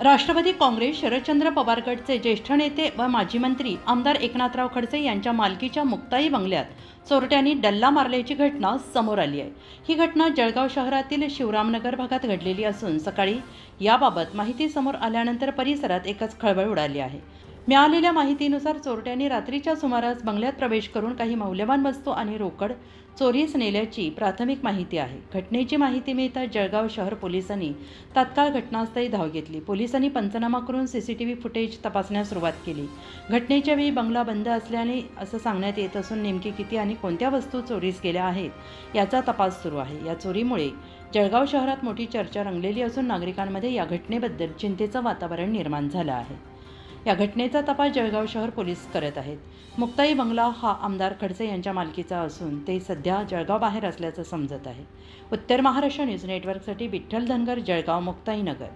राष्ट्रवादी काँग्रेस शरदचंद्र पवार गटचे ज्येष्ठ नेते व माजी मंत्री आमदार एकनाथराव खडसे यांच्या मालकीच्या मुक्ताई बंगल्यात चोरट्यांनी डल्ला मारल्याची घटना समोर आली आहे. ही घटना जळगाव शहरातील शिवरामनगर भागात घडलेली असून सकाळी याबाबत माहिती समोर आल्यानंतर परिसरात एकच खळबळ उडाली आहे. मिळालेल्या माहितीनुसार चोरट्यांनी रात्रीच्या सुमारास बंगल्यात प्रवेश करून काही मौल्यवान वस्तू आणि रोकड चोरीस नेल्याची प्राथमिक माहिती आहे. घटनेची माहिती मिळताच जळगाव शहर पोलिसांनी तात्काळ घटनास्थळी धाव घेतली. पोलिसांनी पंचनामा करून C C T V footage तपासण्यास सुरुवात केली. घटनेच्या वेळी बंगला बंद असल्याने असं सांगण्यात येत असून नेमकी किती आणि कोणत्या वस्तू चोरीस गेल्या आहेत याचा तपास सुरू आहे. या चोरीमुळे जळगाव शहरात मोठी चर्चा रंगलेली असून नागरिकांमध्ये या घटनेबद्दल चिंतेचं वातावरण निर्माण झालं आहे. या घटनेचा तपास जळगाव शहर पोलीस करत आहेत. मुक्ताई बंगला हा आमदार खडसे यांच्या मालकीचा असून ते सध्या जळगाव बाहेर असल्याचं समजत आहे. उत्तर महाराष्ट्र न्यूज नेटवर्कसाठी विठ्ठल धनगर जळगाव मुक्ताईनगर